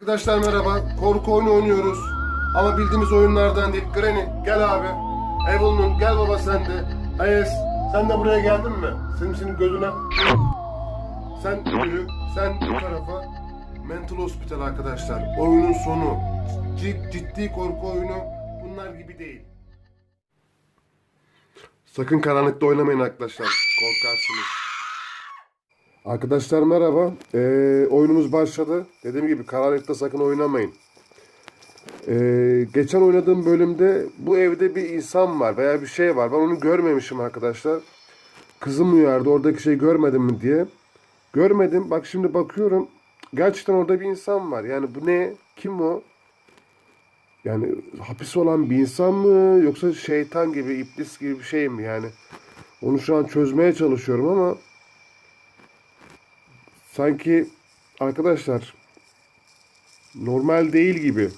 Arkadaşlar merhaba. Korku oyunu oynuyoruz. Ama bildiğimiz oyunlardan değil. Granny gel abi. Evil'ın gel baba sen de. Ayes sen de buraya geldin mi? Senin senin gözüne. Sen yürü. Sen bu tarafa. Mental Hospital arkadaşlar. Oyunun sonu. Cid- ciddi korku oyunu. Bunlar gibi değil. Sakın karanlıkta oynamayın arkadaşlar. Korkarsınız. Arkadaşlar merhaba. Ee, oyunumuz başladı. Dediğim gibi karanlıkta sakın oynamayın. Ee, geçen oynadığım bölümde bu evde bir insan var veya bir şey var. Ben onu görmemişim arkadaşlar. Kızım uyardı oradaki şeyi görmedim mi diye. Görmedim. Bak şimdi bakıyorum. Gerçekten orada bir insan var. Yani bu ne? Kim o? Yani hapis olan bir insan mı? Yoksa şeytan gibi, iblis gibi bir şey mi? Yani onu şu an çözmeye çalışıyorum ama sanki arkadaşlar normal değil gibi.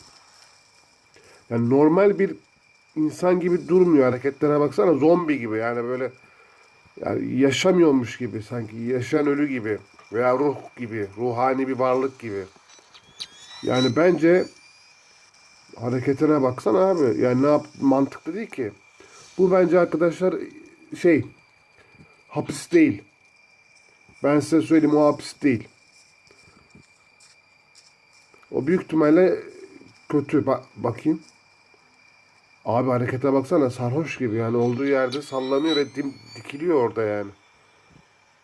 Yani normal bir insan gibi durmuyor hareketlere baksana zombi gibi yani böyle yani yaşamıyormuş gibi sanki yaşayan ölü gibi veya ruh gibi ruhani bir varlık gibi. Yani bence hareketine baksana abi yani ne yap mantıklı değil ki. Bu bence arkadaşlar şey hapis değil. Ben size söyleyeyim o hapis değil. O büyük ihtimalle kötü. Ba- bakayım. Abi harekete baksana sarhoş gibi yani olduğu yerde sallanıyor ve dim- dikiliyor orada yani.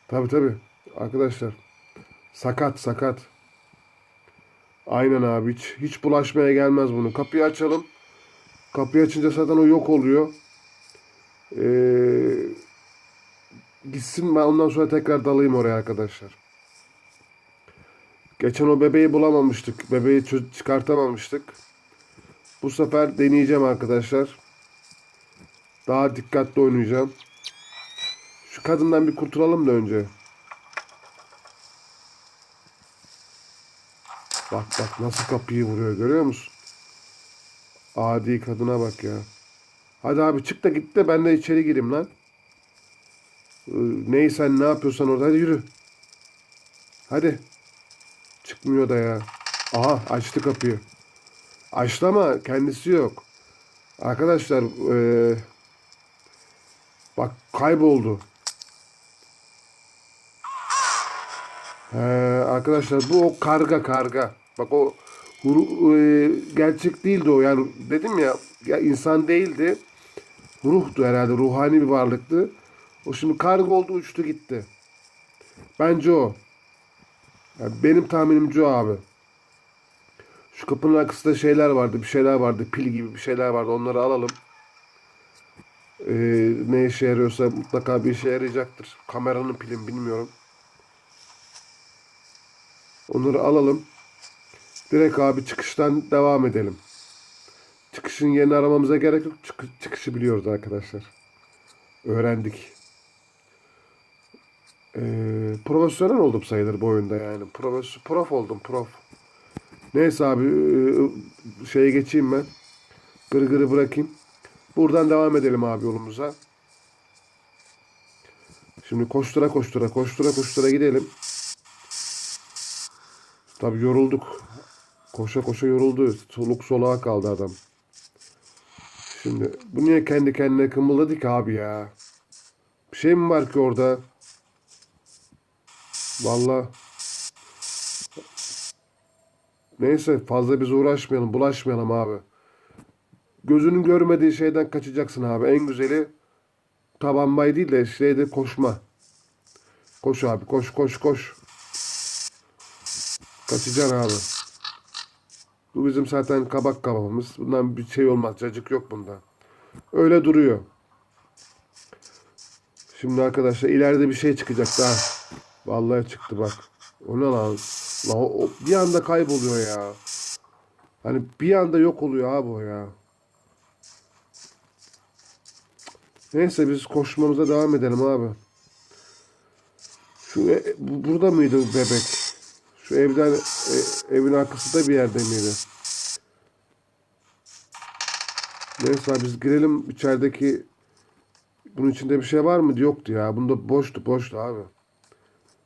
Tabi tabi arkadaşlar. Sakat sakat. Aynen abi hiç, hiç bulaşmaya gelmez bunu. Kapıyı açalım. Kapıyı açınca zaten o yok oluyor. Eee Gitsin ben ondan sonra tekrar dalayım oraya arkadaşlar. Geçen o bebeği bulamamıştık. Bebeği çıkartamamıştık. Bu sefer deneyeceğim arkadaşlar. Daha dikkatli oynayacağım. Şu kadından bir kurtulalım da önce. Bak bak nasıl kapıyı vuruyor görüyor musun? Adi kadına bak ya. Hadi abi çık da git de ben de içeri gireyim lan. Ee, Ney sen ne yapıyorsan orada hadi yürü. Hadi. Çıkmıyor da ya. Aha açtı kapıyı. Açtı ama kendisi yok. Arkadaşlar eee, bak kayboldu. He, arkadaşlar bu o karga karga. Bak o ru- eee, gerçek değildi o yani dedim ya, ya insan değildi. Ruhtu herhalde ruhani bir varlıktı. O şimdi karga oldu uçtu gitti. Bence o. Yani benim tahminimce o abi. Şu kapının arkasında şeyler vardı, bir şeyler vardı, pil gibi bir şeyler vardı. Onları alalım. Ee, ne işe yarıyorsa mutlaka bir işe yarayacaktır. Kameranın pilin bilmiyorum. Onları alalım. Direkt abi çıkıştan devam edelim. Çıkışın yerini aramamıza gerek yok. Çık- çıkışı biliyoruz arkadaşlar. Öğrendik. Ee, profesyonel oldum sayılır bu oyunda yani. Profes prof oldum prof. Neyse abi ee, şeye geçeyim ben. Gırgırı bırakayım. Buradan devam edelim abi yolumuza. Şimdi koştura koştura koştura koştura gidelim. Tabi yorulduk. Koşa koşa yoruldu. Soluk soluğa kaldı adam. Şimdi bu niye kendi kendine kımıldadı ki abi ya? Bir şey mi var ki orada? Vallahi. Neyse fazla biz uğraşmayalım, bulaşmayalım abi. Gözünün görmediği şeyden kaçacaksın abi. En güzeli tabanmayı değil de şeyde koşma. Koş abi, koş koş koş. Kaçacaksın abi. Bu bizim zaten kabak kabağımız. Bundan bir şey olmaz. Cacık yok bunda. Öyle duruyor. Şimdi arkadaşlar ileride bir şey çıkacak daha. Vallahi çıktı bak. O ne lan? Lan o, bir anda kayboluyor ya. Hani bir anda yok oluyor abi o ya. Neyse biz koşmamıza devam edelim abi. Şu e- bu- burada mıydı bebek? Şu evden e- evin arkasında bir yerde miydi? Neyse abi biz girelim içerideki bunun içinde bir şey var mı? Yoktu ya. Bunda boştu boştu abi.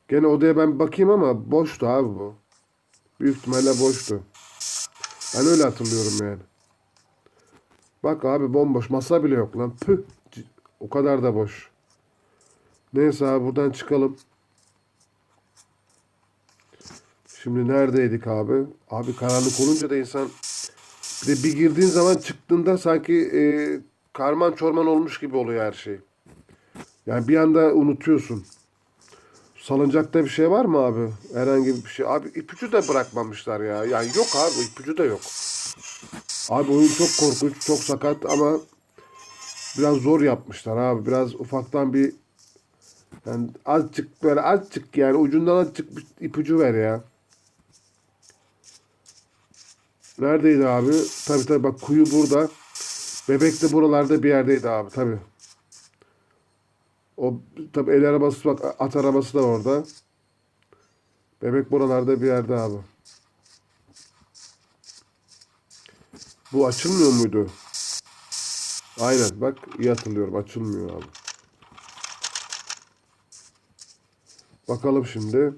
Gene odaya ben bakayım ama boştu abi bu. Büyük ihtimalle boştu. Ben öyle hatırlıyorum yani. Bak abi bomboş. Masa bile yok lan. Püh. O kadar da boş. Neyse abi buradan çıkalım. Şimdi neredeydik abi? Abi karanlık olunca da insan bir de bir girdiğin zaman çıktığında sanki e, karman çorman olmuş gibi oluyor her şey. Yani bir anda unutuyorsun. Salıncakta bir şey var mı abi? Herhangi bir şey. Abi ipucu da bırakmamışlar ya. Yani yok abi ipucu da yok. Abi oyun çok korkunç, çok sakat ama biraz zor yapmışlar abi. Biraz ufaktan bir yani azıcık böyle azıcık yani ucundan azıcık bir ipucu ver ya. Neredeydi abi? Tabii tabii bak kuyu burada. Bebek de buralarda bir yerdeydi abi tabii. O tabii el arabası bak at arabası da orada. Bebek buralarda bir yerde abi. Bu açılmıyor muydu? Aynen bak iyi hatırlıyorum açılmıyor abi. Bakalım şimdi.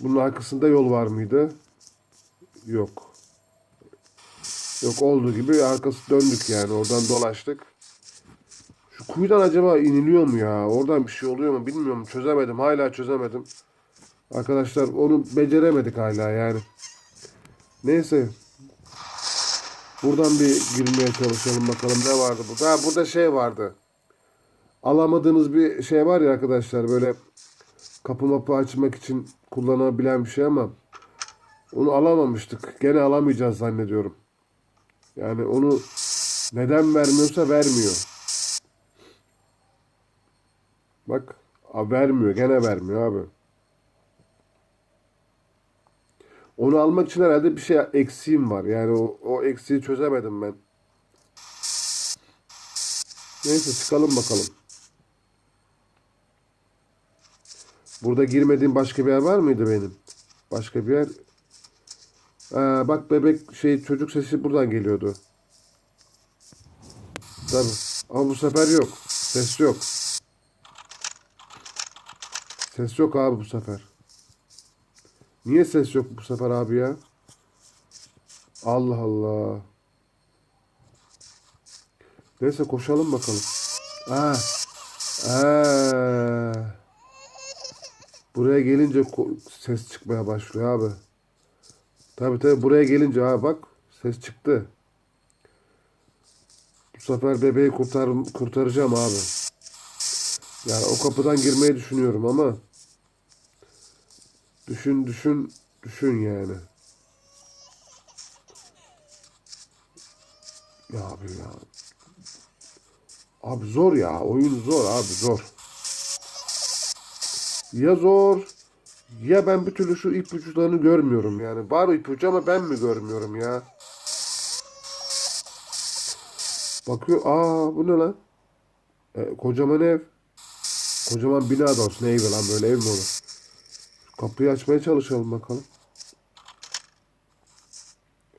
Bunun arkasında yol var mıydı? Yok. Yok olduğu gibi arkası döndük yani oradan dolaştık. Kuyudan acaba iniliyor mu ya? Oradan bir şey oluyor mu bilmiyorum. Çözemedim. Hala çözemedim. Arkadaşlar onu beceremedik hala yani. Neyse. Buradan bir girmeye çalışalım bakalım ne vardı burada. Ha, burada şey vardı. Alamadığınız bir şey var ya arkadaşlar böyle kapı mapı açmak için kullanabilen bir şey ama onu alamamıştık. Gene alamayacağız zannediyorum. Yani onu neden vermiyorsa vermiyor. Bak vermiyor. Gene vermiyor abi. Onu almak için herhalde bir şey eksiğim var. Yani o, o eksiği çözemedim ben. Neyse çıkalım bakalım. Burada girmediğim başka bir yer var mıydı benim? Başka bir yer. Aa, bak bebek şey çocuk sesi buradan geliyordu. Tabii. Ama bu sefer yok. Ses yok. Ses yok abi bu sefer. Niye ses yok bu sefer abi ya? Allah Allah. Neyse koşalım bakalım. Aa. Aa. Buraya gelince ses çıkmaya başlıyor abi. Tabii tabii buraya gelince ha bak ses çıktı. Bu sefer bebeği kurtar kurtaracağım abi. Yani o kapıdan girmeyi düşünüyorum ama düşün düşün düşün yani. Ya abi ya. Abi zor ya. Oyun zor abi zor. Ya zor ya ben bir türlü şu ipuçlarını görmüyorum yani. Var ipucu ama ben mi görmüyorum ya? Bakıyor. Aa bu ne lan? E, kocaman ev. Kocaman bina da olsun evi lan böyle ev mi olur? Kapıyı açmaya çalışalım bakalım.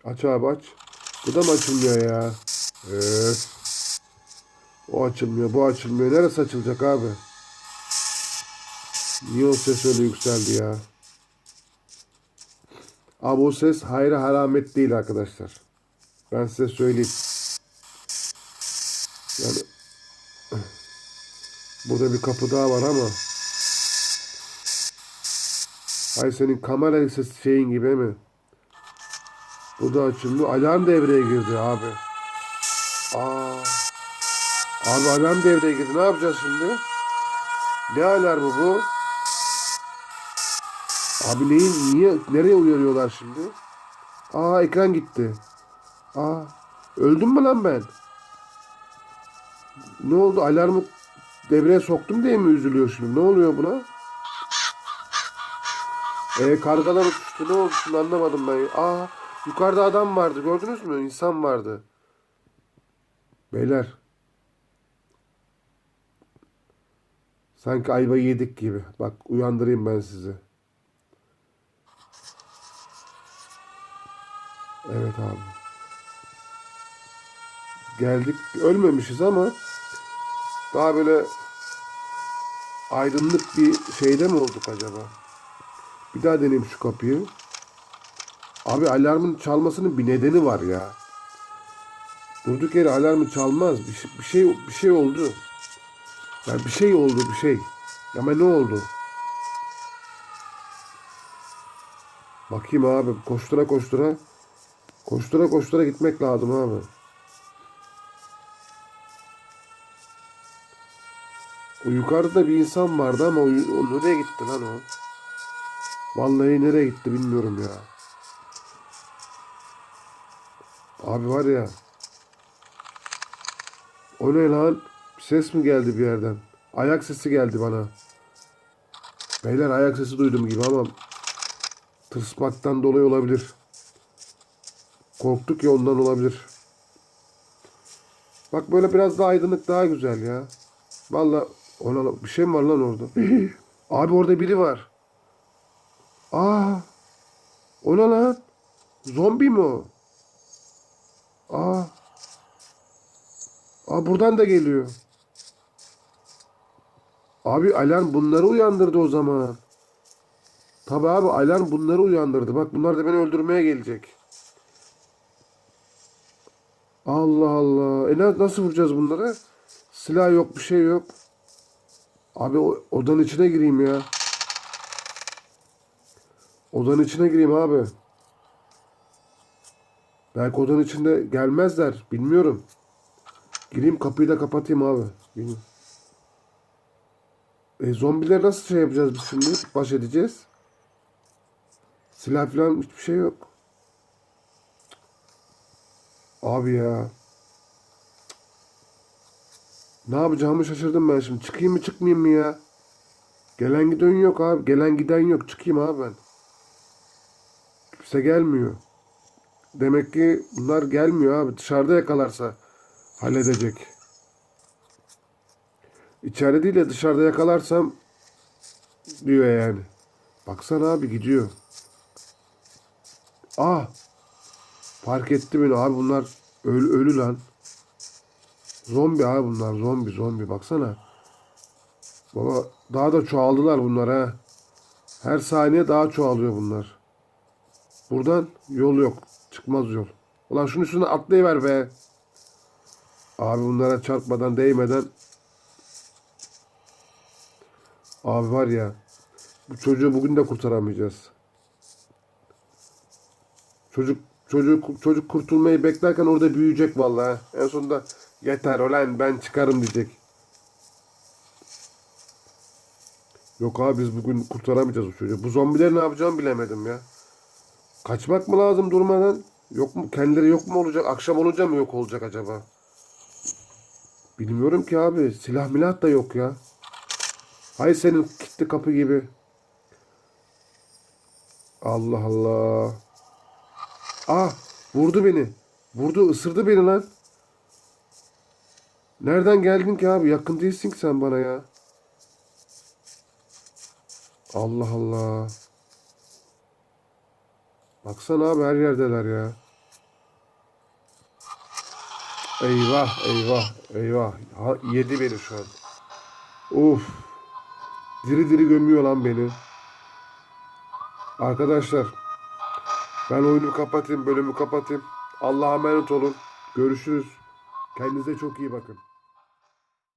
Aç abi aç. Bu da mı açılmıyor ya? Evet. O açılmıyor bu açılmıyor. Neresi açılacak abi? Niye o ses öyle yükseldi ya? Abi o ses hayra haramet değil arkadaşlar. Ben size söyleyeyim. Burada bir kapı daha var ama Ay senin kamera ses şeyin gibi mi? Bu da açıldı. Alarm devreye girdi abi. Aa. Abi alarm devreye girdi. Ne yapacağız şimdi? Ne alarmı bu? Abi neyin, niye, nereye uyarıyorlar şimdi? Aa ekran gitti. Aa öldüm mü lan ben? Ne oldu? Alarmı devreye soktum diye mi üzülüyor şimdi? Ne oluyor buna? E, kargalar uçuştu. Ne oldu şimdi anlamadım ben. Aa yukarıda adam vardı. Gördünüz mü? İnsan vardı. Beyler. Sanki ayva yedik gibi. Bak uyandırayım ben sizi. Evet abi. Geldik. Ölmemişiz ama daha böyle aydınlık bir şeyde mi olduk acaba? Bir daha deneyeyim şu kapıyı. Abi alarmın çalmasının bir nedeni var ya. Durduk yere alarmı çalmaz. Bir şey, bir şey, bir şey oldu. Ya bir şey oldu bir şey. Ama ne oldu? Bakayım abi koştura koştura. Koştura koştura gitmek lazım abi. O yukarıda bir insan vardı ama o, o nereye gitti lan o? Vallahi nereye gitti bilmiyorum ya. Abi var ya. O ne lan? Ses mi geldi bir yerden? Ayak sesi geldi bana. Beyler ayak sesi duydum gibi ama tırsmaktan dolayı olabilir. Korktuk ya ondan olabilir. Bak böyle biraz daha aydınlık daha güzel ya. Vallahi ona bir şey mi var lan orada? Abi orada biri var. Aa. O ne lan? Zombi mi o? Aa. Aa buradan da geliyor. Abi alarm bunları uyandırdı o zaman. Tabi abi alarm bunları uyandırdı. Bak bunlar da beni öldürmeye gelecek. Allah Allah. E na- nasıl vuracağız bunları? Silah yok bir şey yok. Abi o, odanın içine gireyim ya. Odanın içine gireyim abi. Belki odanın içinde gelmezler. Bilmiyorum. Gireyim kapıyı da kapatayım abi. Bilmiyorum. E, zombiler nasıl şey yapacağız biz şimdi? Baş edeceğiz. Silah falan hiçbir şey yok. Abi ya. Ne yapacağımı şaşırdım ben şimdi. Çıkayım mı çıkmayayım mı ya? Gelen giden yok abi. Gelen giden yok. Çıkayım abi ben. Kimse gelmiyor. Demek ki bunlar gelmiyor abi. Dışarıda yakalarsa halledecek. İçeride değil de dışarıda yakalarsam diyor yani. Baksana abi gidiyor. Ah! Fark etti beni abi bunlar ölü, ölü lan. Zombi abi bunlar zombi zombi baksana. Baba daha da çoğaldılar bunlar ha. Her saniye daha çoğalıyor bunlar. Buradan yol yok. Çıkmaz yol. Ulan şunu şunu atlayıver be. Abi bunlara çarpmadan değmeden. Abi var ya. Bu çocuğu bugün de kurtaramayacağız. Çocuk çocuk çocuk kurtulmayı beklerken orada büyüyecek vallahi. En sonunda yeter olan ben çıkarım diyecek. Yok abi biz bugün kurtaramayacağız bu çocuğu. Bu zombileri ne yapacağımı bilemedim ya. Kaçmak mı lazım durmadan? Yok mu? Kendileri yok mu olacak? Akşam olunca mı yok olacak acaba? Bilmiyorum ki abi. Silah milah da yok ya. Hay senin kilitli kapı gibi. Allah Allah. Ah vurdu beni. Vurdu ısırdı beni lan. Nereden geldin ki abi? Yakın değilsin ki sen bana ya. Allah Allah. Baksana abi her yerdeler ya. Eyvah eyvah eyvah. Ha, yedi beni şu an. Uf. Diri diri gömüyor lan beni. Arkadaşlar. Ben oyunu kapatayım, bölümü kapatayım. Allah'a emanet olun. Görüşürüz. Kendinize çok iyi bakın.